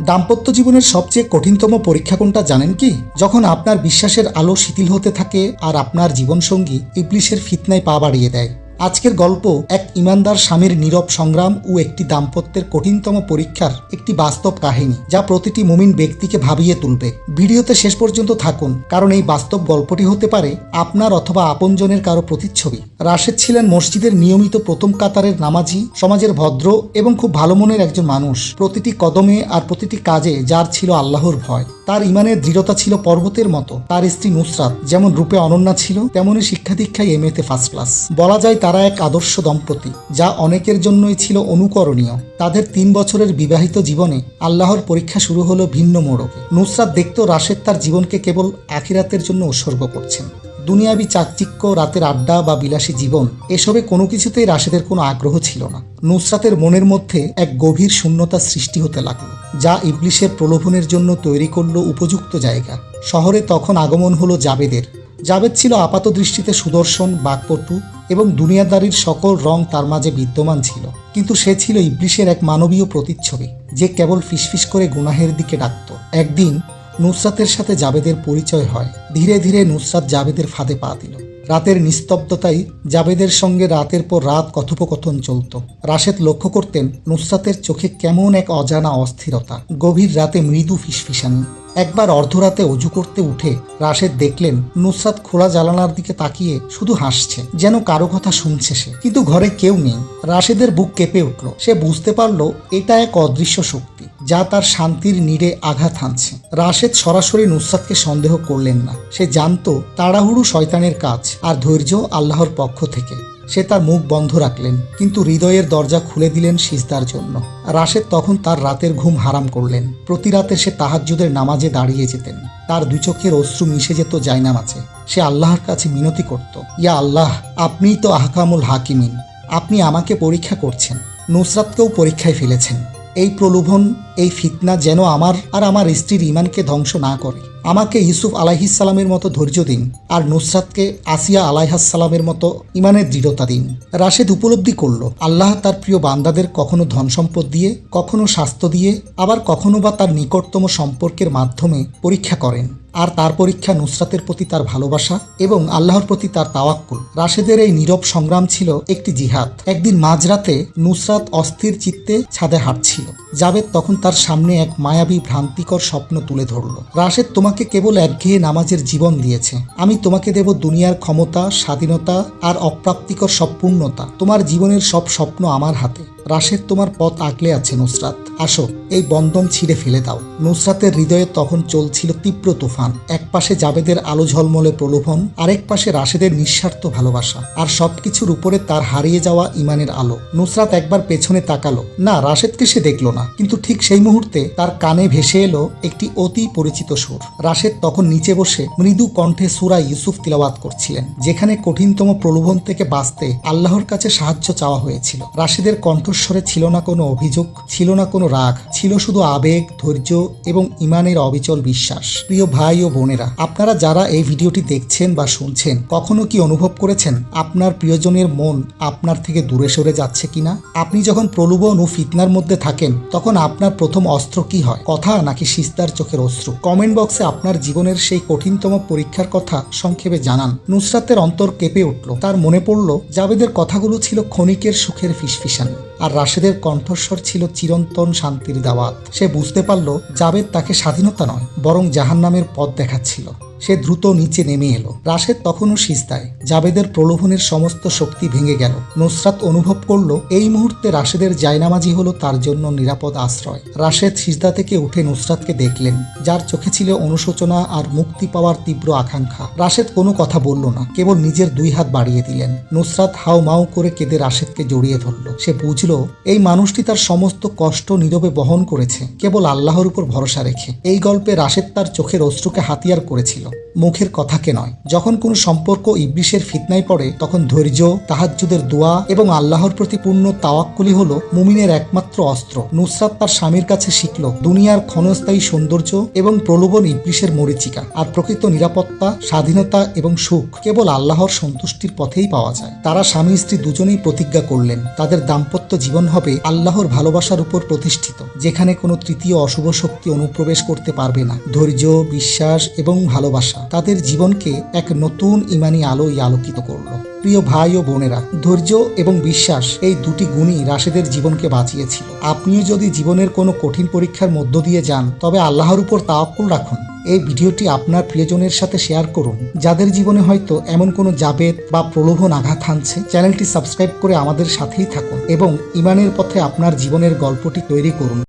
দাম্পত্য জীবনের সবচেয়ে কঠিনতম পরীক্ষা কোনটা জানেন কি? যখন আপনার বিশ্বাসের আলো শিথিল হতে থাকে আর আপনার জীবনসঙ্গী ইবলিশের ফিতনায় পা বাড়িয়ে দেয়। আজকের গল্প এক ইমানদার স্বামীর নীরব সংগ্রাম ও একটি দাম্পত্যের কঠিনতম পরীক্ষার একটি বাস্তব কাহিনী যা প্রতিটি মুমিন ব্যক্তিকে ভাবিয়ে তুলবে। ভিডিওতে শেষ পর্যন্ত থাকুন, কারণ এই বাস্তব গল্পটি হতে পারে আপনার অথবা আপনজনের কারও প্রতিচ্ছবি। রাশেদ ছিলেন মসজিদের নিয়মিত প্রথম কাতারের নামাজি, সমাজের ভদ্র এবং খুব ভালো মনের একজন মানুষ। প্রতিটি কদমে আর প্রতিটি কাজে যার ছিল আল্লাহর ভয়। তার ইমানের দৃঢ়তা ছিল পর্বতের মতো। তার স্ত্রী নুসরাত যেমন রূপে অনন্যা ছিল তেমনই শিক্ষা দীক্ষায় এমএতে ফার্স্ট ক্লাস বলা যায় তারা এক আদর্শ দম্পতি, যা অনেকের জন্যই ছিল অনুকরণীয়। তাদের তিন বছরের বিবাহিত জীবনে আল্লাহর পরীক্ষা শুরু হলো ভিন্ন মোড়কে। নুসরাত দেখত রাশেদ তার জীবনকে কেবল আখিরাতের জন্য উৎসর্গ করছেন। দুনিয়াবি চাকচিক্য, রাতের আড্ডা বা বিলাসী জীবন, এসবে কোনো কিছুতেই রাশেদের কোনো আগ্রহ ছিল না। নুসরাতের মনের মধ্যে এক গভীর শূন্যতা সৃষ্টি হতে লাগল, যা ইবলিশের প্রলোভনের জন্য তৈরি করল উপযুক্ত জায়গা। শহরে তখন আগমন হলো জাবেদের জাবেদ ছিল আপাত দৃষ্টিতে সুদর্শন, বাকপটু এবং দুনিয়াদারির সকল রং তার মাঝে বিদ্যমান ছিল। কিন্তু সে ছিল ইবলিশের এক মানবীয় প্রতিচ্ছবি, যে কেবল ফিসফিস করে গুনাহের দিকে ডাকত। একদিন নুসরাতের সাথে জাবেদের পরিচয় হয়। ধীরে ধীরে নুসরাত জাবেদের ফাঁদে পা দিল। রাতের নিস্তব্ধতাই জাবেদের সঙ্গে রাতের পর রাত কথোপকথন চলত। রাশেদ লক্ষ্য করতেন নুসরাতের চোখে কেমন এক অজানা অস্থিরতা। গভীর রাতে মৃদু ফিসফিসানি। একবার অর্ধরাতে অজু করতে উঠে রাশেদ দেখলেন নুসরাত খোলা জালানার দিকে তাকিয়ে শুধু হাসছে, যেন কারও কথা শুনছে সে। কিন্তু ঘরে কেউ নেই। রাশেদের বুক কেঁপে উঠল। সে বুঝতে পারল, এটা এক অদৃশ্য শক্তি, যা তার শান্তির নীড়ে আঘাত হানছে। রাশেদ সরাসরি নুসরাতকে সন্দেহ করলেন না। সে জানতো, তাড়াহুড়ো শয়তানের কাজ আর ধৈর্য আল্লাহর পক্ষ থেকে। সে তার মুখ বন্ধ রাখলেন, কিন্তু হৃদয়ের দরজা খুলে দিলেন সিজদার জন্য। রাশেদ তখন তার রাতের ঘুম হারাম করলেন। প্রতি রাতে সে তাহাজ্জুদের নামাজে দাঁড়িয়ে যেতেন। তার দুই চোখের অশ্রু মিশে যেত জায়নামাজে সে আল্লাহর কাছে মিনতি করত, ইয়া আল্লাহ, আপনিই তো আহকামুল হাকিমিন। আপনি আমাকে পরীক্ষা করছেন। নুসরাতকেও পরীক্ষায় ফেলেছেন। এই প্রলোভন, এই ফিতনা যেন আমার আর আমার স্ত্রীর ইমানকে ধ্বংস না করে। আমাকে ইউসুফ আলাইহিসালামের মতো ধৈর্য দিন আর নুসরাতকে আসিয়া আলাইহাসালামের মতো ইমানের দৃঢ়তা দিন। রাশেদ উপলব্ধি করল, আল্লাহ তার প্রিয় বান্দাদের কখনো ধন সম্পদ দিয়ে, কখনো স্বাস্থ্য দিয়ে, আবার কখনো বা তার নিকটতম সম্পর্কের মাধ্যমে পরীক্ষা করেন। আর তার পরীক্ষা নুসরাতের প্রতি তার ভালোবাসা এবং আল্লাহর প্রতি তার তাওয়াক্কুল। রাশেদের এই নীরব সংগ্রাম ছিল একটি জিহাদ। একদিন মাঝরাতে নুসরাত অস্থির চিত্তে ছাদে হাঁটছিল। জাবেদ তখন তার সামনে এক মায়াবী ভ্রান্তিকর স্বপ্ন তুলে ধরল। রাশেদ তোমাকে কেবল একঘেয়ে নামাজের জীবন দিয়েছে। আমি তোমাকে দেব দুনিয়ার ক্ষমতা, স্বাধীনতা আর অপ্রাপ্তিকর সব পূর্ণতা। তোমার জীবনের সব স্বপ্ন আমার হাতে। রাশেদ তোমার পথ আগলে আছে নুসরাত। আসো, এই বন্ধন ছিঁড়ে ফেলে দাও। নুসরাতের হৃদয়ে তখন চলছিল তীব্র তুফান। এক পাশে জাবেদের আলো ঝলমলে প্রলোভন, আরেক পাশে রাশেদের নিঃস্বার্থ ভালোবাসা। আর সবকিছুর উপরে তার হারিয়ে যাওয়া ইমানের আলো। নুসরাত একবার পেছনে তাকালো। না, রাশেদকে সে দেখল না। কিন্তু ঠিক সেই মুহূর্তে তার কানে ভেসে এলো একটি অতি পরিচিত সুর। রাশেদ তখন নিচে বসে মৃদু কণ্ঠে সুরা ইউসুফ তিলাওয়াত করছিলেন, যেখানে কঠিনতম প্রলোভন থেকে বাঁচতে আল্লাহর কাছে সাহায্য চাওয়া হয়েছিল। রাশেদের কণ্ঠস্বরে ছিল না কোনো অভিযোগ, ছিল না কোনো রাগ, ছিল শুধু আবেগ, ধৈর্য এবং ইমানের অবিচল বিশ্বাস। প্রিয় ভাই ও বোনেরা, আপনারা যারা এই ভিডিওটি দেখছেন বা শুনছেন, কখনো কি অনুভব করেছেন আপনার প্রিয়জনের মন আপনার থেকে দূরে সরে যাচ্ছে কিনা? আপনি যখন প্রলোভন ও ফিতনার মধ্যে থাকেন, তখন আপনার প্রথম অস্ত্র কি হয়? কথা নাকি সিস্তার চোখের অস্ত্র কমেন্ট বক্সে আপনার জীবনের সেই কঠিনতম পরীক্ষার কথা সংক্ষেপে জানান। নুসরাতের অন্তর কেঁপে উঠল। তার মনে পড়ল, জাবেদের কথাগুলো ছিল ক্ষণিকের সুখের ফিসফিসানি। আর রাশেদের কণ্ঠস্বর ছিল চিরন্তন শান্তির দাওয়াত। সে বুঝতে পারল জাবেদ তাকে স্বাধীনতা নয়, বরং জাহান্নামের পথ দেখাচ্ছিল। সে দ্রুত নিচে নেমে এলো। রাশেদ তখনও সিজদায়। জাবেদের প্রলোভনের সমস্ত শক্তি ভেঙে গেল। নুসরাত অনুভব করল, এই মুহূর্তে রাশেদের জায়নামাজি হলো তার জন্য নিরাপদ আশ্রয়। রাশেদ সিজদা থেকে উঠে নুসরাতকে দেখলেন, যার চোখে ছিল অনুশোচনা আর মুক্তি পাওয়ার তীব্র আকাঙ্ক্ষা। রাশেদ কোনো কথা বলল না, কেবল নিজের দুই হাত বাড়িয়ে দিলেন। নুসরাত হাও মাও করে কেঁদে রাশেদকে জড়িয়ে ধরল। সে বুঝলো, এই মানুষটি তার সমস্ত কষ্ট নীরবে বহন করেছে, কেবল আল্লাহর উপর ভরসা রেখে। এই গল্পে রাশেদ তার চোখের অশ্রুকে হাতিয়ার করেছিল। মুখের কথাকে নয়। যখন কোনো সম্পর্ক ইবলিশের ফিতনায় পড়ে, তখন ধৈর্য, তাহাজ্জুদের দোয়া এবং আল্লাহর প্রতি পূর্ণ তাওয়াক্কুলি হলো মুমিনের একমাত্র অস্ত্র। নুসরাত তার স্বামীর কাছে শিখল, দুনিয়ার ক্ষণস্থায়ী সৌন্দর্য এবং প্রলোভন ইবলিশের মরিচিকা। আর প্রকৃত নিরাপত্তা, স্বাধীনতা এবং সুখ কেবল আল্লাহর সন্তুষ্টির পথেই পাওয়া যায়। তারা স্বামী স্ত্রী দুজনেই প্রতিজ্ঞা করলেন, তাদের দাম্পত্য জীবন হবে আল্লাহর ভালোবাসার উপর প্রতিষ্ঠিত, যেখানে কোনো তৃতীয় অশুভ শক্তি অনুপ্রবেশ করতে পারবে না। ধৈর্য, বিশ্বাস এবং ভালোবাসা তাদের জীবনকে এক নতুন ইমানি আলোয় আলোকিত করল। প্রিয় ভাই ও বোনেরা, ধৈর্য এবং বিশ্বাস এই দুটি গুণই রাশেদের জীবনকে বাঁচিয়েছিল। আপনিও যদি জীবনের কোনো কঠিন পরীক্ষার মধ্য দিয়ে যান, তবে আল্লাহর উপর তাওয়াক্কুল রাখুন। এই ভিডিওটি আপনার প্রিয়জনের সাথে শেয়ার করুন। যাদের জীবনে হয়তো এমন কোনো জাবেদ বা প্রলোভন আঘাত হানছে, চ্যানেলটি সাবস্ক্রাইব করে আমাদের সাথেই থাকুন এবং ইমানের পথে আপনার জীবনের গল্পটি তৈরি করুন।